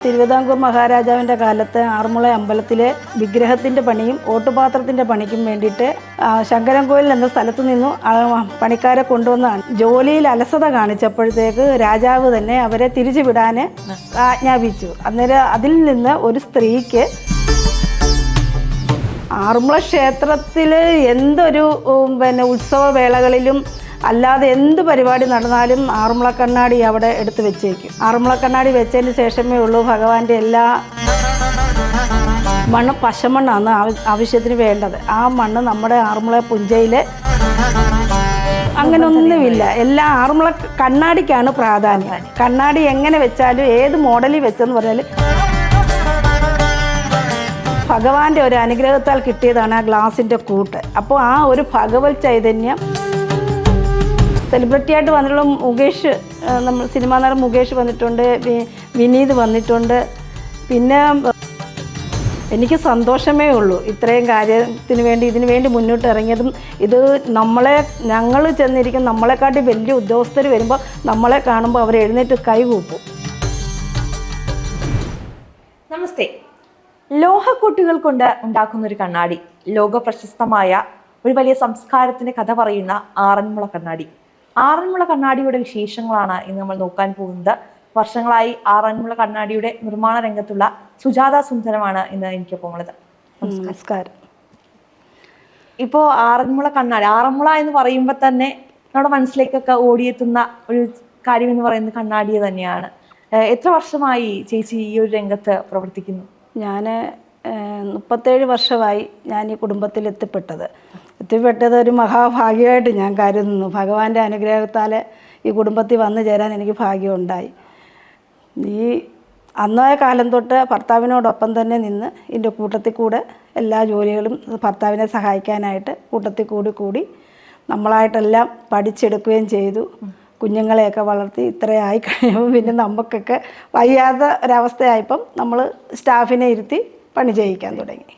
തിരുവിതാംകൂർ മഹാരാജാവിന്റെ കാലത്ത് ആറന്മുള അമ്പലത്തിലെ വിഗ്രഹത്തിന്റെ പണിയും ഓട്ടുപാത്രത്തിന്റെ പണിക്കും വേണ്ടിയിട്ട് ശങ്കരൻകോവിൽ എന്ന സ്ഥലത്തു നിന്നും പണിക്കാരെ കൊണ്ടുവന്നതാണ് ജോലിയിൽ അലസത കാണിച്ചപ്പോഴത്തേക്ക് രാജാവ് തന്നെ അവരെ തിരിച്ചു വിടാൻ ആജ്ഞാപിച്ചു. അന്നേരം അതിൽ നിന്ന് ഒരു സ്ത്രീക്ക് ആറന്മുള ക്ഷേത്രത്തിൽ എന്തൊരു പിന്നെ ഉത്സവ വേളകളിലും അല്ലാതെ എന്ത് പരിപാടി നടന്നാലും ആറന്മുള കണ്ണാടി അവിടെ എടുത്ത് വെച്ചേക്കും. ആറന്മുള കണ്ണാടി വെച്ചതിന് ശേഷമേ ഉള്ളൂ ഭഗവാന്റെ എല്ലാ മണ്ണ് പശമണ്ണാണ് ആവ- ആവശ്യത്തിന് വേണ്ടത്. ആ മണ്ണ് നമ്മുടെ ആറന്മുള പുഞ്ചയിൽ അങ്ങനൊന്നുമില്ല. എല്ലാ ആറന്മുള കണ്ണാടിക്കാണ് പ്രാധാന്യം. കണ്ണാടി എങ്ങനെ വെച്ചാലും ഏത് മോഡലിൽ വെച്ചെന്ന് പറഞ്ഞാൽ ഭഗവാന്റെ ഒരു അനുഗ്രഹത്താൽ കിട്ടിയതാണ് ആ ഗ്ലാസിന്റെ കൂട്ട്. അപ്പോൾ ആ ഒരു ഭഗവത് ചൈതന്യം സെലിബ്രിറ്റി ആയിട്ട് വന്നിട്ടുള്ള മുകേഷ് നമ്മൾ സിനിമാ നടൻ മുകേഷ് വന്നിട്ടുണ്ട് വിനീത് വന്നിട്ടുണ്ട്. പിന്നെ എനിക്ക് സന്തോഷമേ ഉള്ളൂ ഇത്രയും കാര്യത്തിന് വേണ്ടി ഇതിനു വേണ്ടി മുന്നോട്ട് ഇറങ്ങിയതും. ഇത് നമ്മളെ ഞങ്ങൾ ചെന്നിരിക്കുന്ന നമ്മളെക്കാട്ടി വലിയ ഉദ്യോഗസ്ഥർ വരുമ്പോൾ നമ്മളെ കാണുമ്പോൾ അവർ എഴുന്നേറ്റ് കൈകൂപ്പും. നമസ്തേ. ലോഹക്കൂട്ടുകൾ കൊണ്ട് ഉണ്ടാക്കുന്ന ഒരു കണ്ണാടി. ലോക പ്രശസ്തമായ ഒരു വലിയ സംസ്കാരത്തിന്റെ കഥ പറയുന്ന ആറന്മുള കണ്ണാടി. ആറന്മുള കണ്ണാടിയുടെ വിശേഷങ്ങളാണ് ഇന്ന് നമ്മൾ നോക്കാൻ പോകുന്നത്. വർഷങ്ങളായി ആറന്മുള കണ്ണാടിയുടെ നിർമ്മാണ രംഗത്തുള്ള സുജാത സുന്ദരമാണ് ഇന്ന് എനിക്കൊപ്പം ഉള്ളത്. നമസ്കാരം. ഇപ്പോ ആറന്മുള കണ്ണാടി ആറന്മുള എന്ന് പറയുമ്പോൾ തന്നെ നമ്മുടെ മനസ്സിലേക്കൊക്കെ ഓടിയെത്തുന്ന ഒരു കാര്യം എന്ന് പറയുന്നത് കണ്ണാടി തന്നെയാണ്. എത്ര വർഷമായി ചേച്ചി ഈ ഒരു രംഗത്ത് പ്രവർത്തിക്കുന്നു? ഞാൻ മുപ്പത്തേഴ് വർഷമായി ഞാൻ ഈ കുടുംബത്തിൽ എത്തിപ്പെട്ടത്. എത്തിപ്പെട്ടത് ഒരു മഹാഭാഗ്യമായിട്ട് ഞാൻ കരുതുന്നു. ഭഗവാന്റെ അനുഗ്രഹത്താൽ ഈ കുടുംബത്തിൽ വന്നു ചേരാൻ എനിക്ക് ഭാഗ്യമുണ്ടായി. ഈ അന്നായ കാലം തൊട്ട് ഭർത്താവിനോടൊപ്പം തന്നെ നിന്ന് ഇതിന്റെ കൂട്ടത്തിൽ കൂടെ എല്ലാ ജോലികളും ഭർത്താവിനെ സഹായിക്കാനായിട്ട് കൂട്ടത്തിൽ കൂടി കൂടി നമ്മളായിട്ടെല്ലാം പഠിച്ചെടുക്കുകയും ചെയ്തു. കുഞ്ഞുങ്ങളെയൊക്കെ വളർത്തി ഇത്രയായി കഴിയുമ്പോൾ പിന്നെ നമുക്കൊക്കെ വയ്യാത്ത ഒരവസ്ഥയായപ്പം നമ്മൾ സ്റ്റാഫിനെ ഇരുത്തി പണി ചെയ്യിക്കാൻ തുടങ്ങി.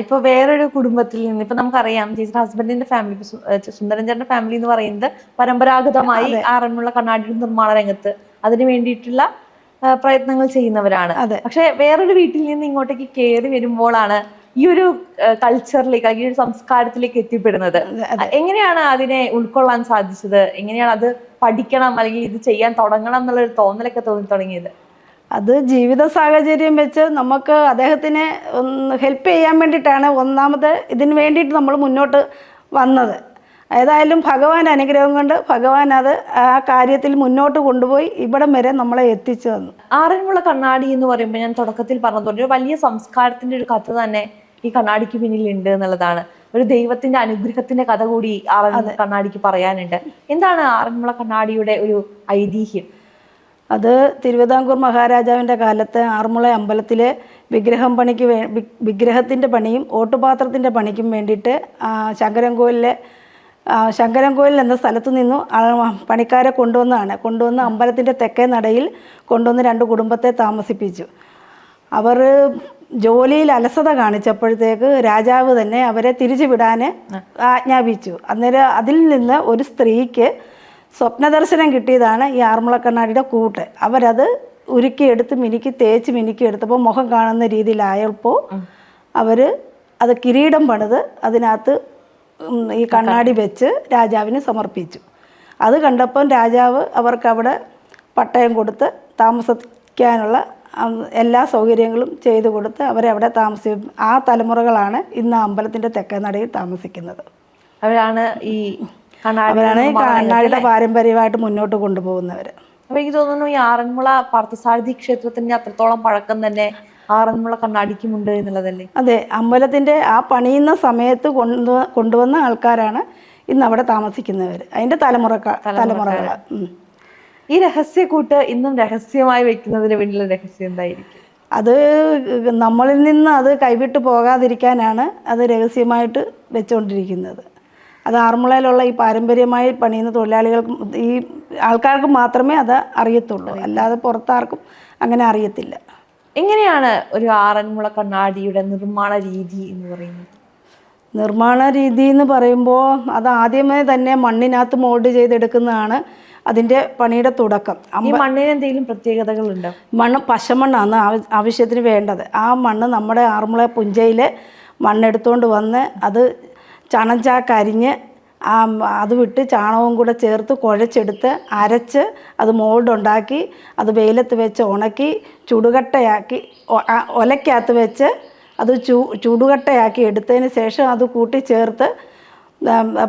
ഇപ്പൊ വേറൊരു കുടുംബത്തിൽ നിന്ന് ഇപ്പൊ നമുക്കറിയാം ചേച്ചിയുടെ ഹസ്ബൻഡിന്റെ ഫാമിലി സുന്ദരഞ്ചന്റെ ഫാമിലി എന്ന് പറയുന്നത് പരമ്പരാഗതമായി ആറന്മുള്ള കണ്ണാടി നിർമ്മാണ രംഗത്ത് അതിനു വേണ്ടിയിട്ടുള്ള പ്രയത്നങ്ങൾ ചെയ്യുന്നവരാണ്. പക്ഷെ വേറൊരു വീട്ടിൽ നിന്ന് ഇങ്ങോട്ടേക്ക് കയറി വരുമ്പോഴാണ് ഈ ഒരു കൾച്ചറിലേക്ക് അല്ലെങ്കിൽ ഒരു സംസ്കാരത്തിലേക്ക് എത്തിപ്പെടുന്നത്. എങ്ങനെയാണ് അതിനെ ഉൾക്കൊള്ളാൻ സാധിച്ചത്? എങ്ങനെയാണ് അത് പഠിക്കണം അല്ലെങ്കിൽ ഇത് ചെയ്യാൻ തുടങ്ങണം എന്നുള്ള ഒരു തോന്നലൊക്കെ തോന്നി തുടങ്ങിയത്? അത് ജീവിത സാഹചര്യം വെച്ച് നമുക്ക് അദ്ദേഹത്തിനെ ഒന്ന് ഹെൽപ്പ് ചെയ്യാൻ വേണ്ടിയിട്ടാണ് ഒന്നാമത് ഇതിന് വേണ്ടിയിട്ട് നമ്മൾ മുന്നോട്ട് വന്നത്. ഏതായാലും ഭഗവാൻ അനുഗ്രഹം കൊണ്ട് ഭഗവാൻ അത് ആ കാര്യത്തിൽ മുന്നോട്ട് കൊണ്ടുപോയി ഇവിടം വരെ നമ്മളെ എത്തിച്ചു തന്നു. ആറന്മുള കണ്ണാടി എന്ന് പറയുമ്പോൾ ഞാൻ തുടക്കത്തിൽ പറഞ്ഞതുപോലെ ഒരു വലിയ സംസ്കാരത്തിന്റെ ഒരു കഥ തന്നെ ഈ കണ്ണാടിക്ക് പിന്നിലുണ്ട് എന്നുള്ളതാണ്. ഒരു ദൈവത്തിന്റെ അനുഗ്രഹത്തിന്റെ കഥ കൂടി ആറന്മുള കണ്ണാടിക്ക് പറയാനുണ്ട്. എന്താണ് ആറന്മുള കണ്ണാടിയുടെ ഒരു ഐതിഹ്യം? അത് തിരുവിതാംകൂർ മഹാരാജാവിന്റെ കാലത്ത് ആറന്മുള അമ്പലത്തിലെ വിഗ്രഹം പണിക്ക് വേ വിഗ്രഹത്തിന്റെ പണിയും ഓട്ടുപാത്രത്തിന്റെ പണിക്കും വേണ്ടിയിട്ട് ആ, ശങ്കരൻകോയിൽ എന്ന സ്ഥലത്തു നിന്നും പണിക്കാരെ കൊണ്ടുവന്നതാണ് കൊണ്ടുവന്ന് അമ്പലത്തിന്റെ തെക്കേ നടയിൽ കൊണ്ടുവന്ന് രണ്ട് കുടുംബത്തെ താമസിപ്പിച്ചു. അവർ ജോലിയിൽ അലസത കാണിച്ചപ്പോഴത്തേക്ക് രാജാവ് തന്നെ അവരെ തിരിച്ചു വിടാൻ ആജ്ഞാപിച്ചു. അന്നേരം അതിൽ നിന്ന് ഒരു സ്ത്രീക്ക് സ്വപ്നദർശനം കിട്ടിയതാണ് ഈ ആർമുള കണ്ണാടിയുടെ കൂട്ട്. അവരത് ഉരുക്കിയെടുത്ത് മിനുക്കി തേച്ച് മിനുക്കി എടുത്തപ്പോൾ മുഖം കാണുന്ന രീതിയിലായപ്പോൾ അവർ അത് കിരീടം പണിത് അതിനകത്ത് ഈ കണ്ണാടി വെച്ച് രാജാവിന് സമർപ്പിച്ചു. അത് കണ്ടപ്പം രാജാവ് അവർക്ക് അവിടെ പട്ടയം കൊടുത്ത് താമസിക്കാനുള്ള എല്ലാ സൗകര്യങ്ങളും ചെയ്തു കൊടുത്ത് അവരെ അവിടെ താമസി ആ തലമുറകളാണ് ഇന്ന് അമ്പലത്തിന്റെ തെക്കേ നടയിൽ താമസിക്കുന്നത്. അവരാണ് ഈ അവരാണ് കണ്ണാടിയുടെ പാരമ്പര്യമായിട്ട് മുന്നോട്ട് കൊണ്ടുപോകുന്നവര്. അപ്പൊ എനിക്ക് തോന്നുന്നു ഈ ആറന്മുള പാർത്ഥസാരഥി ക്ഷേത്രത്തിന്റെ അത്രത്തോളം പഴക്കം തന്നെ ആറന്മുള കണ്ണാടിക്കുമുണ്ട് എന്നുള്ളതല്ലേ? അതെ അമ്പലത്തിന്റെ ആ പണിയുന്ന സമയത്ത് കൊണ്ടു കൊണ്ടുവന്ന ആൾക്കാരാണ് ഇന്ന് അവിടെ താമസിക്കുന്നവർ അതിന്റെ തലമുറ തലമുറകൾ ഈ രഹസ്യക്കൂട്ട് ഇന്നും രഹസ്യമായി വെക്കുന്നതിന് പിന്നിലെ രഹസ്യം എന്തായിരിക്കും? അത് നമ്മളിൽ നിന്ന് അത് കൈവിട്ട് പോകാതിരിക്കാനാണ് അത് രഹസ്യമായിട്ട് വെച്ചുകൊണ്ടിരിക്കുന്നത്. അത് ആറന്മുളയിലുള്ള ഈ പാരമ്പര്യമായി പണിയുന്ന തൊഴിലാളികൾക്കും ഈ ആൾക്കാർക്ക് മാത്രമേ അത് അറിയത്തുള്ളൂ. അല്ലാതെ പുറത്താർക്കും അങ്ങനെ അറിയത്തില്ല. എങ്ങനെയാണ് ഒരു ആറന്മുള കണ്ണാടിയുടെ നിർമ്മാണ രീതി എന്ന് പറയുന്നത്? നിർമ്മാണ രീതി എന്ന് പറയുമ്പോൾ അത് ആദ്യമേ തന്നെ മണ്ണിനകത്ത് മോൾഡ് ചെയ്തെടുക്കുന്നതാണ് അതിന്റെ പണിയുടെ തുടക്കം. ഈ മണ്ണിന് എന്തെങ്കിലും പ്രത്യേകതകളുണ്ടോ? മണ്ണ് പശമണ്ണാണ് ആവ- ആവശ്യത്തിന് വേണ്ടത്. ആ മണ്ണ് നമ്മുടെ ആറന്മുള പുഞ്ചയിൽ മണ്ണെടുത്തുകൊണ്ട് വന്ന് അത് അരിഞ്ഞ് ആ അത് വിട്ട് ചാണകവും കൂടെ ചേർത്ത് കുഴച്ചെടുത്ത് അരച്ച് അത് മോൾഡുണ്ടാക്കി അത് വെയിലത്ത് വെച്ച് ഉണക്കി ചുടുകട്ടയാക്കി ഒലയ്ക്കകത്ത് ഒലക്കകത്ത് വെച്ച് അത് ചൂ ചുടുകട്ടയാക്കി എടുത്തതിന് ശേഷം അത് കൂട്ടിച്ചേർത്ത്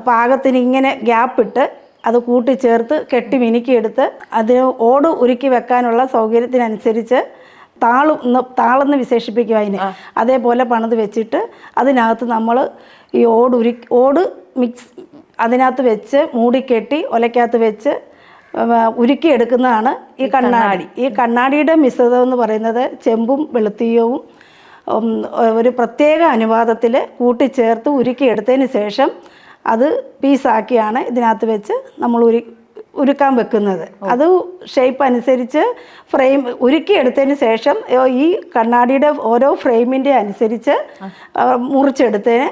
പാകത്തിന് ഇങ്ങനെ ഗ്യാപ്പിട്ട് അത് കൂട്ടിച്ചേർത്ത് കെട്ടി മിനുക്കിയെടുത്ത് അതിന് ഓട് ഉരുക്കി വെക്കാനുള്ള സൗകര്യത്തിനനുസരിച്ച് താളും താളെന്ന് വിശേഷിപ്പിക്കും അതിന്. അതേപോലെ പണിത് വെച്ചിട്ട് അതിനകത്ത് നമ്മൾ ഈ ഓട് ഉരു ഓട് മിക്സ് അതിനകത്ത് വെച്ച് മൂടിക്കെട്ടി ഒലക്കകത്ത് വെച്ച് ഉരുക്കിയെടുക്കുന്നതാണ് ഈ കണ്ണാടി. ഈ കണ്ണാടിയുടെ മിശ്രിതം എന്ന് പറയുന്നത് ചെമ്പും വെളുത്തീയവും ഒരു പ്രത്യേക അനുപാതത്തിൽ കൂട്ടിച്ചേർത്ത് ഉരുക്കിയെടുത്തതിന് ശേഷം അത് പീസാക്കിയാണ് ഇതിനകത്ത് വെച്ച് നമ്മൾ ഉരു ഉരുക്കാൻ വെക്കുന്നത്. അത് ഷേപ്പ് അനുസരിച്ച് ഫ്രെയിം ഉരുക്കിയെടുത്തതിന് ശേഷം ഈ കണ്ണാടിയുടെ ഓരോ ഫ്രെയിമിന്റെ അനുസരിച്ച് മുറിച്ചെടുത്തതിന്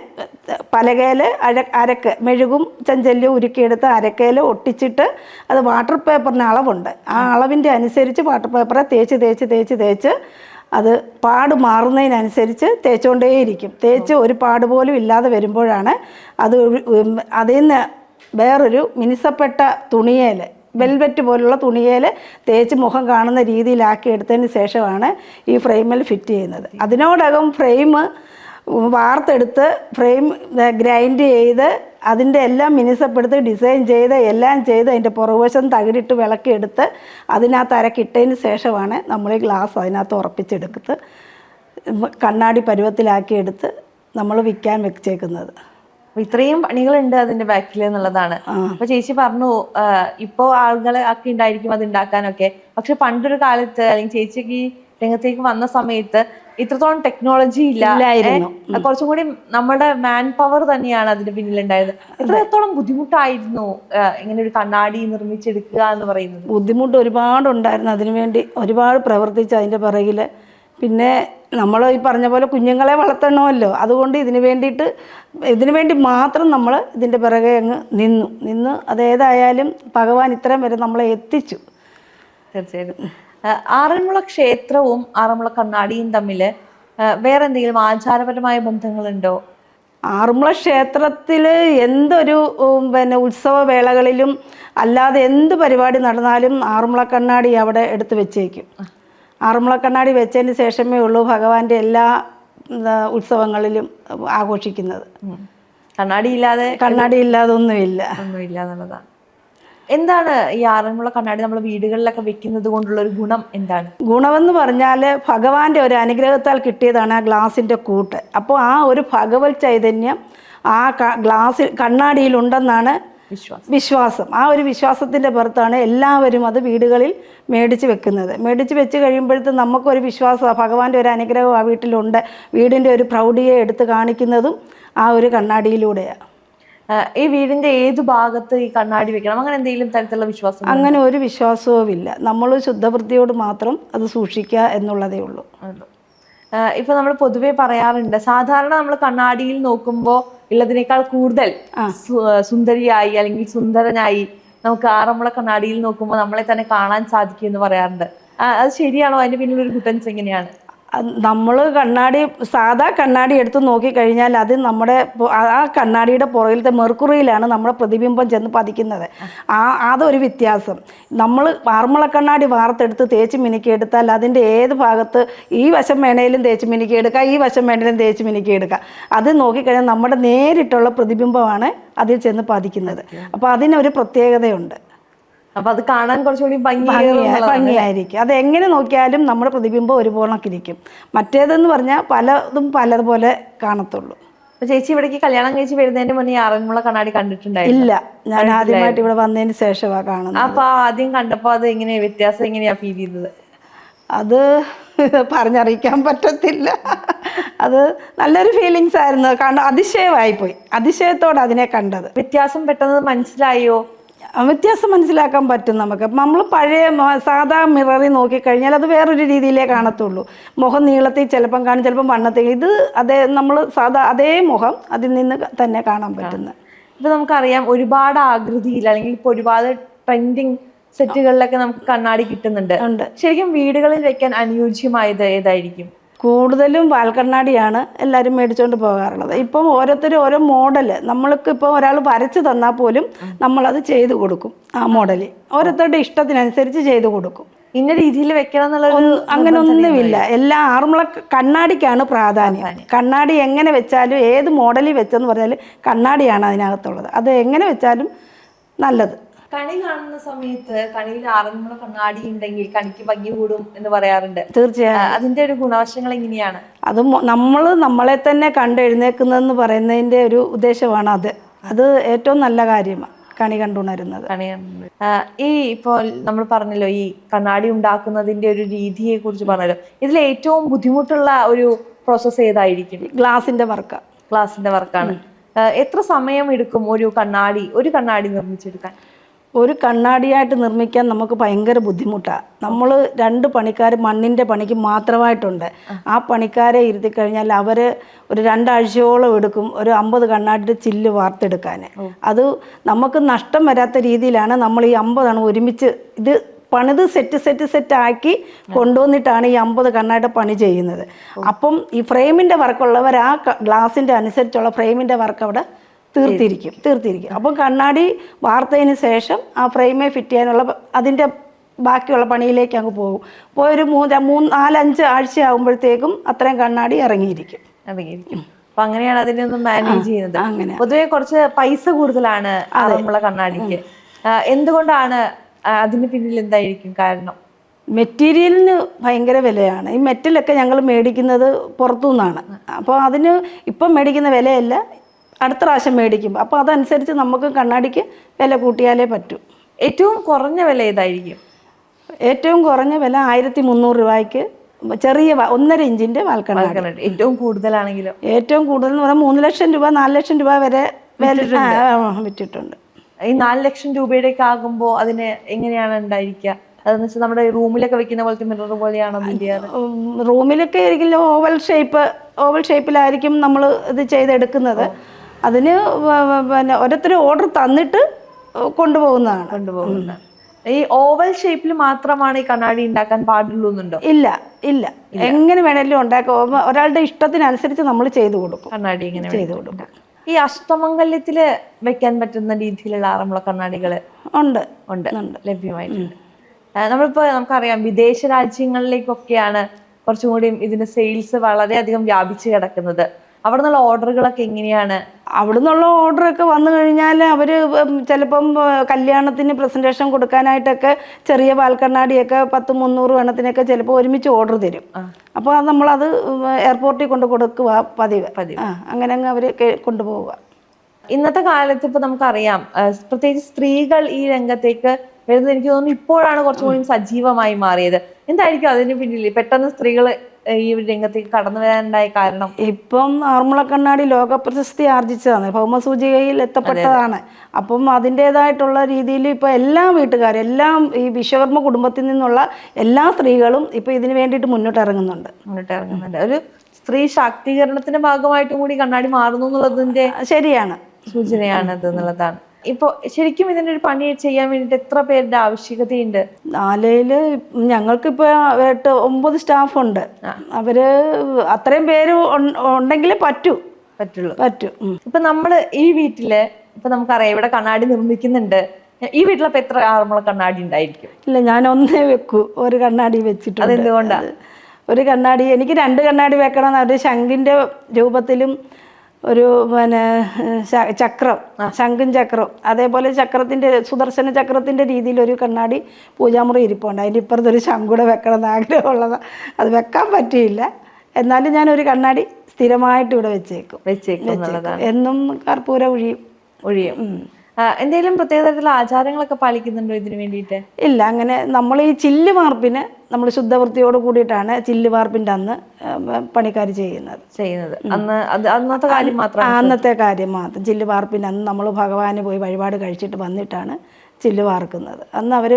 പലകയിൽ അഴ അരക്ക് മെഴുകും ചെഞ്ചല്ലും ഉരുക്കിയെടുത്ത് അരക്കയിൽ ഒട്ടിച്ചിട്ട് അത് വാട്ടർ പേപ്പറിന് അളവുണ്ട്. ആ അളവിന്റെ അനുസരിച്ച് വാട്ടർ പേപ്പറെ തേച്ച് തേച്ച് തേച്ച് തേച്ച് അത് പാട് മാറുന്നതിനനുസരിച്ച് തേച്ചുകൊണ്ടേയിരിക്കും തേച്ച് ഒരു പാട് പോലും ഇല്ലാതെ വരുമ്പോഴാണ് അത് അതിൽ നിന്ന് വേറൊരു മിനുസപ്പെട്ട തുണിയേൽ വെൽവെറ്റ് പോലുള്ള തുണിയേൽ തേച്ച് മുഖം കാണുന്ന രീതിയിലാക്കി എടുത്തതിന് ശേഷമാണ് ഈ ഫ്രെയിമിൽ ഫിറ്റ് ചെയ്യുന്നത്. അതിനോടകം ഫ്രെയിം വാർത്തെടുത്ത് ഫ്രെയിം ഗ്രൈൻഡ് ചെയ്ത് അതിന്റെ എല്ലാം മിനുസപ്പെടുത്ത് ഡിസൈൻ ചെയ്ത് എല്ലാം ചെയ്ത് അതിന്റെ പുറകുവശം തകിടിട്ട് വിളക്കിയെടുത്ത് അതിനകത്ത് അരക്കിട്ടതിന് ശേഷമാണ് നമ്മൾ ഈ ഗ്ലാസ് അതിനകത്ത് ഉറപ്പിച്ചെടുത്ത് കണ്ണാടി പരുവത്തിലാക്കിയെടുത്ത് നമ്മൾ വിൽക്കാൻ വെച്ചേക്കുന്നത്. ഇത്രയും പണികളുണ്ട് അതിന്റെ ബാക്കിൽ എന്നുള്ളതാണ്. അപ്പൊ ചേച്ചി പറഞ്ഞു ഇപ്പോൾ ഇപ്പോ ആളുകളെ ഒക്കെ ഉണ്ടായിരിക്കും അത് ഉണ്ടാക്കാനൊക്കെ. പക്ഷെ പണ്ടൊരു കാലത്ത് അല്ലെങ്കിൽ ചേച്ചിക്ക് ഈ രംഗത്തേക്ക് വന്ന സമയത്ത് ഇത്രത്തോളം ടെക്നോളജി ഇല്ല. ഇല്ലായിരുന്നു. കുറച്ചും കൂടി നമ്മുടെ മാൻ പവർ തന്നെയാണ് അതിന്റെ പിന്നിലുണ്ടായത്. എത്രത്തോളം ബുദ്ധിമുട്ടായിരുന്നു ഇങ്ങനെ ഒരു കണ്ണാടി നിർമ്മിച്ചെടുക്കുക എന്ന് പറയുന്നത്? ബുദ്ധിമുട്ട് ഒരുപാട് ഒരുപാടുണ്ടായിരുന്നു അതിനുവേണ്ടി ഒരുപാട് പ്രവർത്തിച്ച് അതിന്റെ പിറകിൽ പിന്നെ നമ്മൾ ഈ പറഞ്ഞ പോലെ കുഞ്ഞുങ്ങളെ വളർത്തണമല്ലോ. അതുകൊണ്ട് ഇതിന് വേണ്ടിയിട്ട് ഇതിനു വേണ്ടി മാത്രം നമ്മൾ ഇതിന്റെ പിറകെ അങ്ങ് നിന്നു. നിന്ന് അതേതായാലും ഭഗവാൻ ഇത്രയും വരെ നമ്മളെ എത്തിച്ചു. തീർച്ചയായിട്ടും. ആറന്മുള ക്ഷേത്രവും ആറന്മുള കണ്ണാടിയും തമ്മിൽ വേറെ എന്തെങ്കിലും ആചാരപരമായ ബന്ധങ്ങളുണ്ടോ? ആറന്മുള ക്ഷേത്രത്തിൽ എന്തൊരു പിന്നെ ഉത്സവ വേളകളിലും അല്ലാതെ എന്ത് പരിപാടി നടന്നാലും ആറന്മുള കണ്ണാടി അവിടെ എടുത്ത് വെച്ചേക്കും. ആറന്മുള കണ്ണാടി വെച്ചതിന് ശേഷമേ ഉള്ളൂ ഭഗവാന്റെ എല്ലാ ഉത്സവങ്ങളിലും ആഘോഷിക്കുന്നത്. കണ്ണാടി ഇല്ലാതെ കണ്ണാടി ഇല്ലാതെ ഒന്നുമില്ല. ഒന്നുമില്ല എന്നുള്ളതാണ്. എന്താണ് ഈ ആറന്മുള കണ്ണാടി നമ്മൾ വീടുകളിലൊക്കെ വെക്കുന്നത് കൊണ്ടുള്ള ഒരു ഗുണം എന്താണ്? ഗുണമെന്ന് പറഞ്ഞാൽ ഭഗവാന്റെ ഒരു അനുഗ്രഹത്താൽ കിട്ടിയതാണ് ആ ഗ്ലാസിന്റെ കൂട്ട്. അപ്പോൾ ആ ഒരു ഭഗവത് ചൈതന്യം ആ ഗ്ലാസിൽ ഗ്ലാസ്സിൽ കണ്ണാടിയിലുണ്ടെന്നാണ് വിശ്വാസം. വിശ്വാസം. ആ ഒരു വിശ്വാസത്തിന്റെ പുറത്താണ് എല്ലാവരും അത് വീടുകളിൽ മേടിച്ച് വെക്കുന്നത്. മേടിച്ച് വെച്ച് കഴിയുമ്പോഴത്തെ നമുക്കൊരു വിശ്വാസമാണ് ഭഗവാന്റെ ഒരു അനുഗ്രഹം ആ വീട്ടിലുണ്ട്. വീടിന്റെ ഒരു പ്രൗഢിയെ എടുത്ത് കാണിക്കുന്നതും ആ ഒരു കണ്ണാടിയിലൂടെയാണ് ഈ വീടിന്റെ ഏത് ഭാഗത്ത് ഈ കണ്ണാടി വെക്കണം? അങ്ങനെ എന്തെങ്കിലും തരത്തിലുള്ള വിശ്വാസം അങ്ങനെ ഒരു വിശ്വാസവും ഇല്ല നമ്മൾ ശുദ്ധവൃത്തിയോട് മാത്രം അത് സൂക്ഷിക്കുക എന്നുള്ളതേ ഉള്ളൂ? ഇപ്പൊ നമ്മൾ പൊതുവേ പറയാറുണ്ട് സാധാരണ നമ്മൾ കണ്ണാടിയിൽ നോക്കുമ്പോൾ ഉള്ളതിനേക്കാൾ കൂടുതൽ സുന്ദരിയായി അല്ലെങ്കിൽ സുന്ദരനായി നമുക്ക് ആറന്മുള കണ്ണാടിയിൽ നോക്കുമ്പോൾ നമ്മളെ തന്നെ കാണാൻ സാധിക്കും എന്ന് പറയാറുണ്ട്. അത് ശരിയാണോ? അതിന്റെ പിന്നിൽ ഒരു ഗുട്ടൻസ് എങ്ങനെയാണ് നമ്മൾ കണ്ണാടി സാധാ കണ്ണാടി എടുത്ത് നോക്കിക്കഴിഞ്ഞാൽ അത് നമ്മുടെ ആ കണ്ണാടിയുടെ പുറകിലത്തെ മെർക്കുറിയിലാണ് നമ്മുടെ പ്രതിബിംബം ചെന്ന് പതിക്കുന്നത്. ആ അതൊരു വ്യത്യാസം. നമ്മൾ ആർമുള കണ്ണാടി വാർത്തെടുത്ത് തേച്ച് മിനുക്കി എടുത്താൽ അതിന്റെ ഏത് ഭാഗത്ത് ഈ വശം വേണേലും തേച്ച് മിനുക്കി എടുക്കാം ഈ വശം വേണേലും തേച്ച് മിനുക്കി എടുക്കാം. അത് നോക്കിക്കഴിഞ്ഞാൽ നമ്മുടെ നേരിട്ടുള്ള പ്രതിബിംബമാണ് അതിൽ ചെന്ന് പതിക്കുന്നത്. അപ്പോൾ അതിനൊരു പ്രത്യേകതയുണ്ട്. അപ്പൊ അത് കാണാൻ കുറച്ചുകൂടി ഭംഗി ഭംഗിയായിരിക്കും. അത് എങ്ങനെ നോക്കിയാലും നമ്മുടെ പ്രതിബിംബം ഒരുപോലെ ഇരിക്കും മറ്റേതെന്ന് പറഞ്ഞാൽ പലതും പലതുപോലെ കാണത്തുള്ളൂ. അപ്പൊ ചേച്ചി ഇവിടേക്ക് കല്യാണം കഴിച്ച് വരുന്നതിന് മുന്നേ ആറന്മുള കണ്ണാടി കണ്ടിട്ടുണ്ടായിരുന്നു? ഇല്ല ഞാൻ ആദ്യമായിട്ട് ഇവിടെ വന്നതിന് ശേഷമാണ് കാണുന്നത്. അപ്പൊ ആദ്യം കണ്ടപ്പോ അത് എങ്ങനെയാ വ്യത്യാസം എങ്ങനെയാ ഫീൽ ചെയ്തത്? അത് പറഞ്ഞറിയിക്കാൻ പറ്റത്തില്ല. അത് നല്ലൊരു ഫീലിങ്സ് ആയിരുന്നു. കാരണം അതിശയമായിപ്പോയി. അതിശയത്തോടെ അതിനെ കണ്ടത്. വ്യത്യാസം പെട്ടെന്ന് മനസ്സിലായോ? വ്യത്യാസം മനസ്സിലാക്കാൻ പറ്റും നമുക്ക്. നമ്മൾ പഴയ സാധാ മിററിൽ നോക്കിക്കഴിഞ്ഞാൽ അത് വേറൊരു രീതിയിലേ കാണത്തുള്ളൂ. മുഖം നീളത്തിൽ ചിലപ്പം കാണും ചിലപ്പം വണ്ണത്തിൽ. ഇത് അതേ നമ്മൾ സാധാ അതേ മുഖം അതിൽ നിന്ന് തന്നെ കാണാൻ പറ്റുന്നത്. ഇപ്പൊ നമുക്കറിയാം ഒരുപാട് ആകൃതിയിൽ അല്ലെങ്കിൽ ഇപ്പൊ ഒരുപാട് ട്രെൻഡിങ് സെറ്റുകളിലൊക്കെ നമുക്ക് കണ്ണാടി കിട്ടുന്നുണ്ട്. ശരിക്കും വീടുകളിൽ വെക്കാൻ അനുയോജ്യമായത് ഏതായിരിക്കും? കൂടുതലും വാൽക്കണ്ണാടിയാണ് എല്ലാവരും മേടിച്ചുകൊണ്ട് പോകാറുള്ളത്. ഇപ്പം ഓരോരുത്തരും ഓരോ മോഡൽ നമ്മൾക്ക് ഇപ്പോൾ ഒരാൾ വരച്ച് തന്നാൽ പോലും നമ്മളത് ചെയ്തു കൊടുക്കും ആ മോഡൽ ഓരോരുത്തരുടെ ഇഷ്ടത്തിനനുസരിച്ച് ചെയ്തു കൊടുക്കും. ഇന്ന രീതിയിൽ വെക്കണം എന്നുള്ള അങ്ങനെ ഒന്നുമില്ല. എല്ലാ ആറന്മുള കണ്ണാടിക്കാണ് പ്രാധാന്യം. കണ്ണാടി എങ്ങനെ വെച്ചാലും ഏത് മോഡലിൽ വെച്ചെന്ന് പറഞ്ഞാൽ കണ്ണാടിയാണ് അതിനകത്തുള്ളത്. അത് എങ്ങനെ വെച്ചാലും നല്ലത്. കണി കാണുന്ന സമയത്ത് കണിയിൽ ആറന്മുള കണ്ണാടി ഉണ്ടെങ്കിൽ കണിക്ക് ഭംഗി കൂടും എന്ന് പറയാറുണ്ട്. തീർച്ചയായും. അതിന്റെ ഒരു ഗുണവശങ്ങൾ എങ്ങനെയാണ്? അത് നമ്മൾ നമ്മളെ തന്നെ കണ്ട് എഴുന്നേക്കുന്നതെന്ന് പറയുന്നതിന്റെ ഒരു ഉദ്ദേശമാണ് അത്. അത് ഏറ്റവും നല്ല കാര്യമാണ് കണി കണ്ടുണരുന്നത്. കണി ഈ ഇപ്പോൾ നമ്മൾ പറഞ്ഞല്ലോ ഈ കണ്ണാടി ഉണ്ടാക്കുന്നതിന്റെ ഒരു രീതിയെ കുറിച്ച് പറഞ്ഞല്ലോ. ഇതിൽ ഏറ്റവും ബുദ്ധിമുട്ടുള്ള ഒരു പ്രോസസ്സ് ഏതായിരിക്കും? ഗ്ലാസിന്റെ വർക്ക്. ഗ്ലാസിന്റെ വർക്കാണ്. എത്ര സമയം എടുക്കും ഒരു കണ്ണാടി ഒരു കണ്ണാടി നിർമ്മിച്ചെടുക്കാൻ? ഒരു കണ്ണാടിയായിട്ട് നിർമ്മിക്കാൻ നമുക്ക് ഭയങ്കര ബുദ്ധിമുട്ടാണ് നമ്മൾ രണ്ട് പണിക്കാർ മണ്ണിന്റെ പണിക്ക് മാത്രമായിട്ടുണ്ട്. ആ പണിക്കാരെ ഇരുത്തി കഴിഞ്ഞാൽ അവർ ഒരു രണ്ടാഴ്ചയോളം എടുക്കും ഒരു അമ്പത് കണ്ണാടിയുടെ ചില്ല് വാർത്തെടുക്കാൻ അത് നമുക്ക് നഷ്ടം വരാത്ത രീതിയിലാണ് നമ്മൾ ഈ അമ്പതാണ് ഒരുമിച്ച് ഇത് പണിത് സെറ്റ് സെറ്റ് സെറ്റ് ആക്കി കൊണ്ടുവന്നിട്ടാണ് ഈ അമ്പത് കണ്ണായിട്ട് പണി ചെയ്യുന്നത്. അപ്പം ഈ ഫ്രെയിമിന്റെ വർക്കുള്ളവർ ആ ഗ്ലാസിന്റെ അനുസരിച്ചുള്ള ഫ്രെയിമിന്റെ വർക്ക് അവിടെ തീർത്തിരിക്കും തീർത്തിരിക്കും. അപ്പം കണ്ണാടി വാർത്തതിന് ശേഷം ആ ഫ്രെയിമെ ഫിറ്റ് ചെയ്യാനുള്ള അതിന്റെ ബാക്കിയുള്ള പണിയിലേക്ക് അങ്ങ് പോകും. അപ്പോൾ ഒരു മൂന്ന് മൂന്ന് നാലഞ്ച് ആഴ്ച ആകുമ്പോഴത്തേക്കും അത്രയും കണ്ണാടി ഇറങ്ങിയിരിക്കും. ഇറങ്ങിയിരിക്കും. അപ്പൊ അങ്ങനെയാണ് അതിനെ ഒന്ന് മാനേജ് ചെയ്യുന്നത്. അങ്ങനെ. പൊതുവെ കുറച്ച് പൈസ കൂടുതലാണ് നമ്മളെ കണ്ണാടിക്ക്. എന്തുകൊണ്ടാണ് അതിന് പിന്നിൽ എന്തായിരിക്കും കാരണം? മെറ്റീരിയലിന് ഭയങ്കര വിലയാണ്. ഈ മെറ്റലൊക്കെ ഞങ്ങൾ മേടിക്കുന്നത് പുറത്തു നിന്നാണ് അപ്പോൾ അതിന് ഇപ്പം മേടിക്കുന്ന വിലയല്ല. അടുത്ത പ്രാവശ്യം മേടിക്കും. അപ്പോൾ അതനുസരിച്ച് നമുക്ക് കണ്ണാടിക്ക് വില കൂട്ടിയാലേ പറ്റൂ. ഏറ്റവും കുറഞ്ഞ വില ഏതായിരിക്കും? ഏറ്റവും കുറഞ്ഞ വില ആയിരത്തി മുന്നൂറ് രൂപയ്ക്ക് ചെറിയ ഒന്നര ഇഞ്ചിന്റെ വാൽക്കണ്ണാടി. കണ്ണാടി ഏറ്റവും കൂടുതലാണെങ്കിലും. ഏറ്റവും കൂടുതൽ എന്ന് പറഞ്ഞാൽ മൂന്ന് ലക്ഷം രൂപ നാല് ലക്ഷം രൂപ വരെ വിറ്റിട്ടുണ്ട്. ഈ നാല് ലക്ഷം രൂപയുടെ ഒക്കെ ആകുമ്പോൾ അതിന് എങ്ങനെയാണ് ഉണ്ടായിരിക്കുക? അതെന്ന് വെച്ചാൽ നമ്മുടെ റൂമിലൊക്കെ വെക്കുന്ന പോലത്തെ മിറർ പോലെയാണോ റൂമിലൊക്കെ ആയിരിക്കില്ല ഓവൽ ഷേപ്പ് ഓവൽ ഷേപ്പിലായിരിക്കും നമ്മൾ ഇത് ചെയ്തെടുക്കുന്നത്. അതിന് പിന്നെ ഓരോരുത്തർ ഓർഡർ തന്നിട്ട് കൊണ്ടുപോകുന്നതാണ്. കൊണ്ടുപോകുന്നത് ഈ ഓവൽ ഷേപ്പിൽ മാത്രമാണ് ഈ കണ്ണാടി ഉണ്ടാക്കാൻ പാടുള്ളൂ എന്നുണ്ടോ ഇല്ല. ഇല്ല. എങ്ങനെ വേണേലും ഉണ്ടാക്കാം. ഒരാളുടെ ഇഷ്ടത്തിനനുസരിച്ച് നമ്മൾ ചെയ്തു കൊടുക്കും. കണ്ണാടി ഇങ്ങനെ ചെയ്തു കൊടുക്കും. ഈ അഷ്ടമംഗല്യത്തിൽ വെക്കാൻ പറ്റുന്ന രീതിയിലുള്ള ആറന്മുള കണ്ണാടികൾ ഉണ്ട്. ഉണ്ട്. ലഭ്യമായിട്ടുണ്ട്. നമ്മളിപ്പോൾ നമ്മളിപ്പോ നമുക്കറിയാം വിദേശ രാജ്യങ്ങളിലേക്കൊക്കെയാണ് കുറച്ചും കൂടി ഇതിന്റെ സെയിൽസ് വളരെയധികം വ്യാപിച്ചു കിടക്കുന്നത്. അവിടെ നിന്നുള്ള ഓർഡറുകളൊക്കെ എങ്ങനെയാണ്? അവിടെ നിന്നുള്ള ഓർഡറൊക്കെ വന്നു കഴിഞ്ഞാൽ അവർ ചിലപ്പം കല്യാണത്തിന് പ്രസന്റേഷൻ കൊടുക്കാനായിട്ടൊക്കെ ചെറിയ പാൽക്കണ്ണാടിയൊക്കെ പത്ത് മുന്നൂറ് എണ്ണത്തിനൊക്കെ ചിലപ്പോൾ ഒരുമിച്ച് ഓർഡർ തരും. അപ്പോൾ അത് നമ്മളത് എയർപോർട്ടിൽ കൊണ്ട് കൊടുക്കുക പതിവ്. പതിവ്. അങ്ങനെ അങ്ങ് അവർ കൊണ്ടുപോവുക. ഇന്നത്തെ കാലത്ത് ഇപ്പം നമുക്കറിയാം പ്രത്യേകിച്ച് സ്ത്രീകൾ ഈ രംഗത്തേക്ക് വരുന്നത് എനിക്ക് തോന്നുന്നു ഇപ്പോഴാണ് കുറച്ചുകൂടി സജീവമായി മാറിയത്. എന്തായിരിക്കും അതിന് പിന്നിൽ പെട്ടെന്ന് സ്ത്രീകൾ ഈ ഒരു രംഗത്തേക്ക് കടന്നു വരാനുണ്ടായ കാരണം? ഇപ്പം ആർമുള കണ്ണാടി ലോക പ്രശസ്തി ആർജിച്ചതാണ്. ഭൗമസൂചികയിൽ എത്തപ്പെട്ടതാണ്. അപ്പം അതിന്റെതായിട്ടുള്ള രീതിയിൽ ഇപ്പോൾ എല്ലാ വീട്ടുകാരും എല്ലാം ഈ വിശ്വകർമ്മ കുടുംബത്തിൽ നിന്നുള്ള എല്ലാ സ്ത്രീകളും ഇപ്പോൾ ഇതിന് വേണ്ടിയിട്ട് മുന്നോട്ട് ഇറങ്ങുന്നുണ്ട്. മുന്നോട്ട് ഇറങ്ങുന്നുണ്ട്. ഒരു സ്ത്രീ ശാക്തീകരണത്തിന്റെ ഭാഗമായിട്ടും കൂടി കണ്ണാടി മാറുന്നു എന്നുള്ളതിന്റെ ശരിയാണ്. സൂചനയാണ് എന്നുള്ളതാണ്. ഇപ്പൊ ശരിക്കും ഇതിന്റെ ഒരു പണി ചെയ്യാൻ വേണ്ടിട്ട് എത്ര പേരുടെ ആവശ്യകതയുണ്ട്? ആലയിൽ ഞങ്ങൾക്കിപ്പോൾ എട്ട് ഒമ്പത് സ്റ്റാഫുണ്ട്. അവർ അത്രയും പേര് ഉണ്ടെങ്കിൽ ഉണ്ടെങ്കിലേ പറ്റൂ. പറ്റുള്ളൂ. പറ്റൂ. ഇപ്പൊ നമ്മൾ ഈ വീട്ടിൽ ഇപ്പൊ നമുക്കറിയാം ഇവിടെ കണ്ണാടി നിർമ്മിക്കുന്നുണ്ട്. ഈ വീട്ടിലപ്പോ എത്ര ആറന്മുള കണ്ണാടി ഉണ്ടായിരിക്കും? ഇല്ല ഞാൻ ഒന്നേ വെക്കൂ. ഒരു കണ്ണാടി വെച്ചിട്ടുണ്ട്. അതെന്തുകൊണ്ടാണ് അത് ഒരു കണ്ണാടി എനിക്ക് രണ്ട് കണ്ണാടി വെക്കണം ഒരു ശംഖിന്റെ രൂപത്തിലും ഒരു പിന്നെ ചക്രം ശംഖും ചക്രം അതേപോലെ ചക്രത്തിന്റെ സുദർശന ചക്രത്തിന്റെ രീതിയിൽ ഒരു കണ്ണാടി പൂജാമുറി ഇരിപ്പുണ്ട്. അതിന്റെ ഇപ്പുറത്തൊരു ശംഖുടെ വെക്കണം എന്ന് ആഗ്രഹമുള്ളതാണ് അത് വെക്കാൻ പറ്റിയില്ല. എന്നാലും ഞാൻ ഒരു കണ്ണാടി സ്ഥിരമായിട്ട് ഇവിടെ വെച്ചേക്കും. വെച്ചേക്കും എന്നും കർപ്പൂര ഒഴിയും ഒഴിയും എന്തെങ്കിലും പ്രത്യേക തരത്തിലുള്ള ആചാരങ്ങളൊക്കെ പാലിക്കുന്നുണ്ടോ ഇതിനു വേണ്ടിയിട്ട്? ഇല്ല അങ്ങനെ നമ്മൾ ഈ ചില്ല് വാർപ്പിന് നമ്മൾ ശുദ്ധവൃത്തിയോട് കൂടിയിട്ടാണ് ചില്ല് വാർപ്പിന്റെ അന്ന് പണിക്കാർ ചെയ്യുന്നത്. ചെയ്യുന്നത്. അന്ന് അത് അന്നത്തെ കാര്യം മാത്രം അന്നത്തെ കാര്യം മാത്രം. ചില്ല് വാർപ്പിന് അന്ന് നമ്മൾ ഭഗവാന് പോയി വഴിപാട് കഴിച്ചിട്ട് വന്നിട്ടാണ് ചില്ല് വാർക്കുന്നത്. അന്ന് അവർ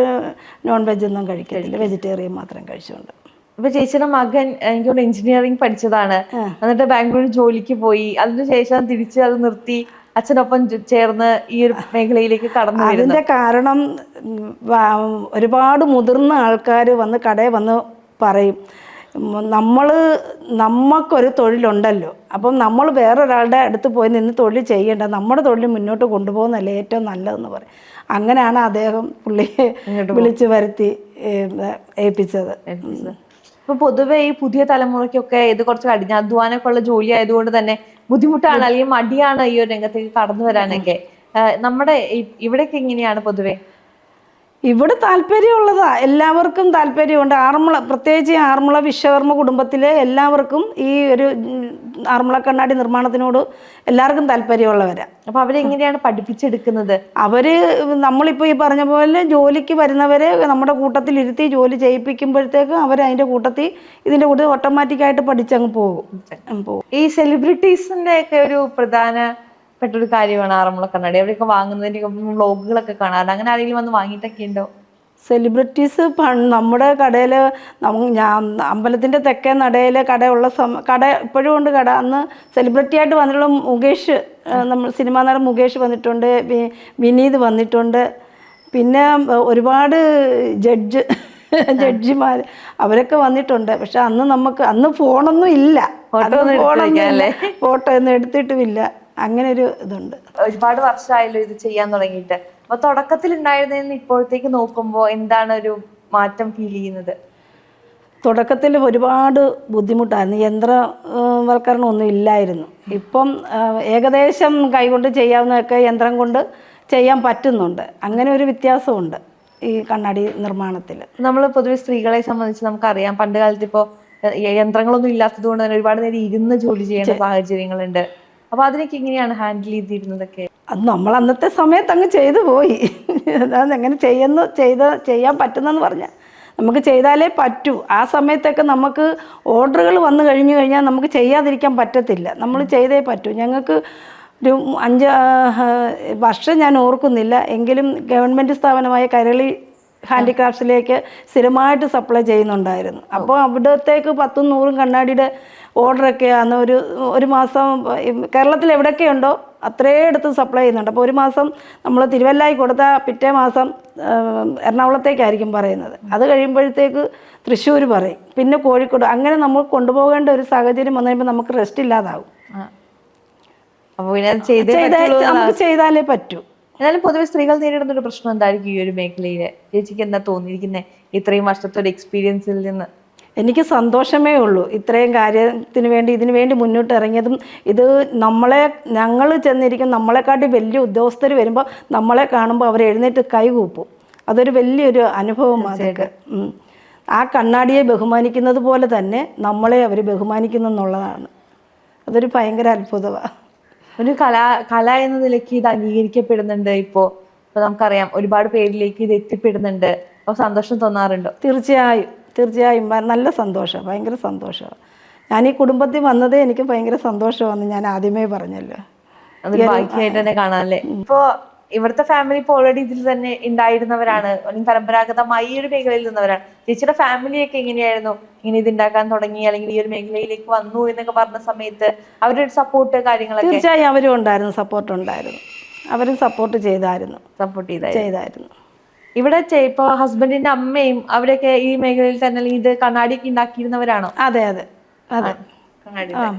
നോൺ വെജ് ഒന്നും കഴിക്കത്തില്ല. വെജിറ്റേറിയൻ മാത്രം കഴിച്ചുകൊണ്ട് ഇപ്പൊ ചേച്ചിയുടെ മകൻ എനിക്ക് എഞ്ചിനീയറിംഗ് പഠിച്ചതാണ്. എന്നിട്ട് ബാംഗ്ലൂർ ജോലിക്ക് പോയി. അതിനുശേഷം തിരിച്ച് അത് നിർത്തി. അച്ഛനൊപ്പം ചേർന്ന് ഈ ഒരു മേഖലയിലേക്ക് കടന്നു അതിന്റെ കാരണം ഒരുപാട് മുതിർന്ന ആൾക്കാർ വന്ന് കടയിൽ വന്ന് പറയും നമ്മൾ നമുക്കൊരു തൊഴിലുണ്ടല്ലോ. അപ്പം നമ്മൾ വേറൊരാളുടെ അടുത്ത് പോയി നിന്ന് തൊഴിൽ ചെയ്യേണ്ട നമ്മുടെ തൊഴിൽ മുന്നോട്ട് കൊണ്ടുപോകുന്നല്ലേ ഏറ്റവും നല്ലതെന്ന് പറയും. അങ്ങനെയാണ് അദ്ദേഹം പുള്ളിയെ വിളിച്ചു വരുത്തി ഏൽപ്പിച്ചത്. ഇപ്പൊ പൊതുവെ ഈ പുതിയ തലമുറയ്ക്കൊക്കെ ഇത് കുറച്ച് കഠിനാധ്വാനമൊക്കെ ഉള്ള ജോലി ആയതുകൊണ്ട് തന്നെ ബുദ്ധിമുട്ടാണ് അല്ലെങ്കിൽ മടിയാണ് ഈ ഒരു രംഗത്തേക്ക് കടന്നു വരാനൊക്കെ. നമ്മുടെ ഇവിടെയൊക്കെ എങ്ങനെയാണ് പൊതുവെ? ഇവിടെ താല്പര്യമുള്ളതാ. എല്ലാവർക്കും താല്പര്യമുണ്ട്. ആറന്മുള പ്രത്യേകിച്ച് ഈ ആറന്മുള വിശ്വകർമ്മ കുടുംബത്തിലെ എല്ലാവർക്കും ഈ ഒരു ആറന്മുള കണ്ണാടി നിർമ്മാണത്തിനോട് എല്ലാവർക്കും താല്പര്യമുള്ളവരാ. അപ്പോൾ അവരെങ്ങനെയാണ് പഠിപ്പിച്ചെടുക്കുന്നത്? അവർ നമ്മളിപ്പോൾ ഈ പറഞ്ഞ പോലെ ജോലിക്ക് വരുന്നവരെ നമ്മുടെ കൂട്ടത്തിൽ ഇരുത്തി ജോലി ചെയ്യിപ്പിക്കുമ്പോഴത്തേക്ക് അവർ അതിന്റെ കൂട്ടത്തിൽ ഇതിന്റെ കൂടെ ഓട്ടോമാറ്റിക്കായിട്ട് പഠിച്ചങ്ങ് പോകും. പോകും. ഈ സെലിബ്രിറ്റീസിന്റെയൊക്കെ ഒരു പ്രധാനപ്പെട്ട ഒരു കാര്യമാണ് ആറന്മുള കണ്ണാടി. അവിടെയൊക്കെ വാങ്ങുന്നതിന്റെ വ്ളോഗുകളൊക്കെ കാണാറുണ്ട് അങ്ങനെ ആരെങ്കിലും വന്ന് വാങ്ങിയിട്ടൊക്കെ ഉണ്ടോ? സെലിബ്രിറ്റീസ് നമ്മുടെ കടയിൽ ഞാൻ അമ്പലത്തിന്റെ തെക്കേ നടയിൽ കടയുള്ള സമ കട ഇപ്പോഴും ഉണ്ട് കട. അന്ന് സെലിബ്രിറ്റി ആയിട്ട് വന്നിട്ടുള്ള മുകേഷ് നമ്മൾ സിനിമാ നടൻ മുകേഷ് വന്നിട്ടുണ്ട് വിനീത് വന്നിട്ടുണ്ട്. പിന്നെ ഒരുപാട് ജഡ്ജ് ജഡ്ജിമാർ അവരൊക്കെ വന്നിട്ടുണ്ട്. പക്ഷെ അന്ന് നമുക്ക് അന്ന് ഫോണൊന്നും? ഇല്ല. ഫോട്ടോ ഒന്നും എടുത്തിട്ടുമില്ല. അങ്ങനെ ഒരു ഇതുണ്ട്. ഒരുപാട് വർഷമായല്ലോ ഇത് ചെയ്യാൻ തുടങ്ങിയിട്ട്. അപ്പൊ തുടക്കത്തിൽ ഉണ്ടായിരുന്നതിന് ഇപ്പോഴത്തേക്ക് നോക്കുമ്പോൾ എന്താണ് ഒരു മാറ്റം ഫീൽ ചെയ്യുന്നത്? തുടക്കത്തിൽ ഒരുപാട് ബുദ്ധിമുട്ടായിരുന്നു. യന്ത്രവൽക്കരണം ഒന്നും ഇല്ലായിരുന്നു. ഇപ്പം ഏകദേശം കൈകൊണ്ട് ചെയ്യാവുന്നതൊക്കെ യന്ത്രം കൊണ്ട് ചെയ്യാൻ പറ്റുന്നുണ്ട്. അങ്ങനെ ഒരു വ്യത്യാസമുണ്ട് ഈ കണ്ണാടി നിർമ്മാണത്തിൽ. നമ്മൾ പൊതുവെ സ്ത്രീകളെ സംബന്ധിച്ച് നമുക്കറിയാം. പണ്ട് കാലത്ത് ഇപ്പോൾ യന്ത്രങ്ങളൊന്നും ഇല്ലാത്തത് കൊണ്ട് തന്നെ ഒരുപാട് നേരം ഇരുന്ന് ജോലി ചെയ്യേണ്ട സാഹചര്യങ്ങളുണ്ട്. അപ്പൊ അതിനൊക്കെ എങ്ങനെയാണ് ഹാൻഡിൽ ചെയ്തിരുന്നതൊക്കെ? അത് നമ്മൾ അന്നത്തെ സമയത്ത് അങ്ങ് ചെയ്തു പോയി. അതാണ് എങ്ങനെ ചെയ്യുന്നു ചെയ്ത ചെയ്യാൻ പറ്റുന്നെന്ന് പറഞ്ഞാൽ നമുക്ക് ചെയ്താലേ പറ്റൂ. ആ സമയത്തൊക്കെ നമുക്ക് ഓർഡറുകൾ വന്നു കഴിഞ്ഞു കഴിഞ്ഞാൽ നമുക്ക് ചെയ്യാതിരിക്കാൻ പറ്റത്തില്ല. നമ്മൾ ചെയ്തേ പറ്റൂ. ഞങ്ങൾക്ക് ഒരു അഞ്ച് വർഷം ഞാൻ ഓർക്കുന്നില്ല. എങ്കിലും ഗവൺമെന്റ് സ്ഥാപനമായ കരളി ഹാൻഡിക്രാഫ്റ്റ്സിലേക്ക് സ്ഥിരമായിട്ട് സപ്ലൈ ചെയ്യുന്നുണ്ടായിരുന്നു. അപ്പോൾ അവിടത്തേക്ക് പത്തും നൂറും കണ്ണാടിയുടെ ഓർഡറൊക്കെയാണ് ഒരു ഒരു മാസം കേരളത്തിൽ എവിടെയൊക്കെയുണ്ടോ അത്രയും എടുത്ത് സപ്ലൈ ചെയ്യുന്നുണ്ട്. അപ്പോൾ ഒരു മാസം നമ്മൾ തിരുവല്ലായി കൊടുത്ത പിറ്റേ മാസം എറണാകുളത്തേക്കായിരിക്കും പറയുന്നത്. അത് കഴിയുമ്പോഴത്തേക്ക് തൃശ്ശൂർ പറയും. പിന്നെ കോഴിക്കോട്. അങ്ങനെ നമ്മൾ കൊണ്ടുപോകേണ്ട ഒരു സാഹചര്യം വന്നു കഴിയുമ്പോൾ നമുക്ക് റെസ്റ്റ് ഇല്ലാതാവും. നമുക്ക് ചെയ്താലേ പറ്റൂ. എന്നാലും പൊതുവെ സ്ത്രീകൾ നേരിടുന്ന ഒരു പ്രശ്നം എന്തായിരിക്കും ഈ ഒരു മേഖലയിൽ ചേച്ചിക്ക് എന്താ തോന്നിയിരിക്കുന്നത് ഇത്രയും വർഷത്തെ ഒരു എക്സ്പീരിയൻസിൽ നിന്ന്. എനിക്ക് സന്തോഷമേ ഉള്ളൂ. ഇത്രയും കാര്യത്തിന് വേണ്ടി ഇതിനു വേണ്ടി മുന്നോട്ട് ഇറങ്ങിയതും ഇത് നമ്മളെ ഞങ്ങൾ ചെന്നിരിക്കും നമ്മളെക്കാട്ടി വലിയ ഉദ്യോഗസ്ഥർ വരുമ്പോൾ നമ്മളെ കാണുമ്പോൾ അവർ എഴുന്നേറ്റ് കൈകൂപ്പും അതൊരു വലിയൊരു അനുഭവമാണ് അതൊക്കെ. ആ കണ്ണാടിയെ ബഹുമാനിക്കുന്നത് പോലെ തന്നെ നമ്മളെ അവർ ബഹുമാനിക്കുന്നു എന്നുള്ളതാണ്. അതൊരു ഭയങ്കര അത്ഭുതമാണ് ഒരു കലാ കല എന്ന നിലയ്ക്ക് ഇത് അംഗീകരിക്കപ്പെടുന്നുണ്ട് ഇപ്പോൾ ഇപ്പോൾ നമുക്കറിയാം ഒരുപാട് പേരിലേക്ക് ഇത് എത്തിപ്പെടുന്നുണ്ട്. അപ്പോൾ സന്തോഷം തോന്നാറുണ്ടോ? തീർച്ചയായും. തീർച്ചയായും നല്ല സന്തോഷമാണ് ഭയങ്കര സന്തോഷമാണ് ഞാൻ ഈ കുടുംബത്തിൽ വന്നതേ എനിക്ക് ഭയങ്കര സന്തോഷമാണെന്ന് ഞാൻ ആദ്യമേ പറഞ്ഞല്ലോ. തന്നെ കാണാനല്ലേ ഇപ്പോ ഇവിടുത്തെ ഫാമിലി ഇപ്പോൾ ഓൾറെഡി ഇതിൽ തന്നെ ഉണ്ടായിരുന്നവരാണ്. അല്ലെങ്കിൽ പരമ്പരാഗതമായി ഈ ഒരു മേഖലയിൽ നിന്നവരാണ്. ചേച്ചിയുടെ ഫാമിലിയൊക്കെ എങ്ങനെയായിരുന്നു? ഇങ്ങനെ ഇത് ഉണ്ടാക്കാൻ തുടങ്ങി അല്ലെങ്കിൽ ഈ ഒരു മേഖലയിലേക്ക് വന്നു എന്നൊക്കെ പറഞ്ഞ സമയത്ത് അവരുടെ സപ്പോർട്ട് കാര്യങ്ങളൊക്കെ? തീർച്ചയായും അവരും ഉണ്ടായിരുന്നു സപ്പോർട്ട് ഉണ്ടായിരുന്നു. അവരും സപ്പോർട്ട് ചെയ്തായിരുന്നു. സപ്പോർട്ട് ചെയ്തായിരുന്നു. ചെയ്തായിരുന്നു. ഇവിടെ ഇപ്പൊ ഹസ്ബൻഡിന്റെ അമ്മയും അവരൊക്കെ ഈ മേഖലയിൽ തന്നെ ഇത് കണ്ണാടിയൊക്കെ ഉണ്ടാക്കിയിരുന്നവരാണോ? അതെ അതെ അതെ.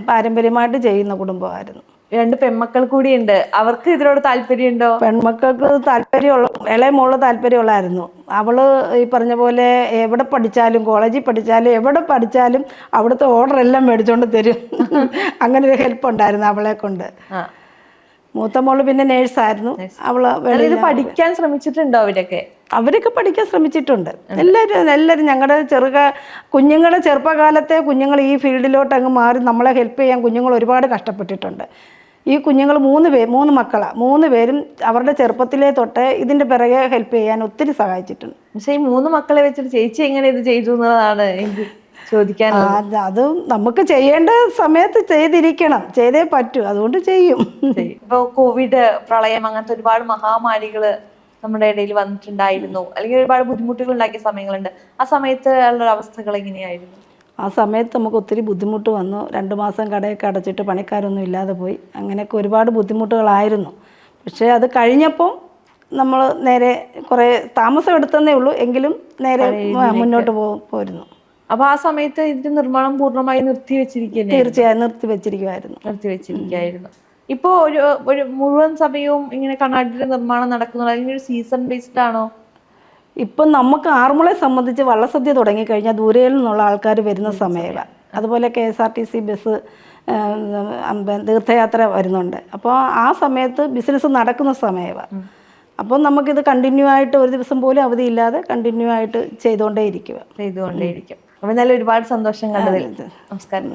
പാരമ്പര്യമായിട്ട് ചെയ്യുന്ന കുടുംബമായിരുന്നു. രണ്ട് പെൺമക്കൾ കൂടിയുണ്ട് അവർക്ക് ഇതിനോട് താല്പര്യമുണ്ടോ? പെൺമക്കൾക്ക് താല്പര്യമുള്ള ഇളയ മോൾ താല്പര്യമുള്ളായിരുന്നു. അവൾ ഈ പറഞ്ഞ പോലെ എവിടെ പഠിച്ചാലും കോളേജിൽ പഠിച്ചാലും എവിടെ പഠിച്ചാലും അവിടുത്തെ ഓർഡർ എല്ലാം മേടിച്ചോണ്ട് തരും. അങ്ങനെ ഒരു ഹെൽപ്പ് ഉണ്ടായിരുന്നു അവളെ കൊണ്ട്. മൂത്ത മോൾ പിന്നെ നേഴ്സായിരുന്നു. അവൾ ഇത് പഠിക്കാൻ ശ്രമിച്ചിട്ടുണ്ടോ അവരൊക്കെ? അവരൊക്കെ പഠിക്കാൻ ശ്രമിച്ചിട്ടുണ്ട്. എല്ലാവരും എല്ലാവരും ഞങ്ങളുടെ ചെറുക കുഞ്ഞുങ്ങളുടെ ചെറുപ്പകാലത്തെ കുഞ്ഞുങ്ങൾ ഈ ഫീൽഡിലോട്ട് അങ്ങ് മാറി നമ്മളെ ഹെൽപ്പ് ചെയ്യാൻ കുഞ്ഞുങ്ങൾ ഒരുപാട് കഷ്ടപ്പെട്ടിട്ടുണ്ട്. ഈ കുഞ്ഞുങ്ങൾ മൂന്ന് പേര് മൂന്ന് മക്കളാണ് മൂന്ന് പേരും അവരുടെ ചെറുപ്പത്തിലെ തൊട്ട് ഇതിന്റെ പിറകെ ഹെൽപ്പ് ചെയ്യാൻ ഒത്തിരി സഹായിച്ചിട്ടുണ്ട്. പക്ഷേ ഈ മൂന്ന് മക്കളെ വെച്ചിട്ട് ചേച്ചി എങ്ങനെ ഇത് ചെയ്തു എന്നുള്ളതാണ് ചോദിക്കാൻ അത് അത് നമുക്ക് ചെയ്യേണ്ട സമയത്ത് ചെയ്തിരിക്കണം. ചെയ്തേ പറ്റൂ. അതുകൊണ്ട് ചെയ്യും. ഇപ്പൊ കോവിഡ് പ്രളയം അങ്ങനത്തെ ഒരുപാട് മഹാമാരികൾ നമ്മുടെ ഇടയിൽ വന്നിട്ടുണ്ടായിരുന്നു. അല്ലെങ്കിൽ ഒരുപാട് ബുദ്ധിമുട്ടുകൾ ഉണ്ടാക്കിയ സമയങ്ങളുണ്ട്. ആ സമയത്ത് ഉള്ള അവസ്ഥകൾ എങ്ങനെയായിരുന്നു? ആ സമയത്ത് നമുക്ക് ഒത്തിരി ബുദ്ധിമുട്ട് വന്നു. രണ്ട് മാസം കടയൊക്കെ അടച്ചിട്ട് പണിക്കാരൊന്നും ഇല്ലാതെ പോയി. അങ്ങനെയൊക്കെ ഒരുപാട് ബുദ്ധിമുട്ടുകളായിരുന്നു. പക്ഷേ അത് കഴിഞ്ഞപ്പോൾ നമ്മൾ നേരെ കുറേ താമസം എടുത്തതേ ഉള്ളൂ. എങ്കിലും നേരെ മുന്നോട്ട് പോ പോയിരുന്നു അപ്പൊ ആ സമയത്ത് ഇതിന്റെ നിർമ്മാണം പൂർണമായി നിർത്തി വെച്ചിരിക്കുന്നേ തീർച്ചയായും നിർത്തി വെച്ചിരിക്കുമായിരുന്നു നിർത്തി വെച്ചിരിക്കുകയായിരുന്നു. ഇപ്പോ ഒരു ഒരു മുഴുവൻ സമയവും ഇങ്ങനെ കണ്ണാടിയുടെ നിർമ്മാണം നടക്കുന്നുണ്ട്. അല്ലെങ്കിൽ ഒരു സീസൺ ബേസ്ഡ് ആണോ? ഇപ്പം നമുക്ക് ആറന്മുളയെ സംബന്ധിച്ച് വള്ളസദ്യ തുടങ്ങിക്കഴിഞ്ഞാൽ ദൂരയിൽ നിന്നുള്ള ആൾക്കാർ വരുന്ന സമയമാണ് അതുപോലെ K S R T C bus തീർത്ഥയാത്ര വരുന്നുണ്ട്. അപ്പോൾ ആ സമയത്ത് ബിസിനസ് നടക്കുന്ന സമയമാണ് അപ്പോൾ നമുക്കിത് കണ്ടിന്യൂ ആയിട്ട് ഒരു ദിവസം പോലും അവധിയില്ലാതെ കണ്ടിന്യൂ ആയിട്ട് ചെയ്തുകൊണ്ടേ ഇരിക്കുക ചെയ്തുകൊണ്ടേയിരിക്കും. അപ്പൊ എന്തായാലും ഒരുപാട് സന്തോഷം കണ്ടതിൽ. നമസ്കാരം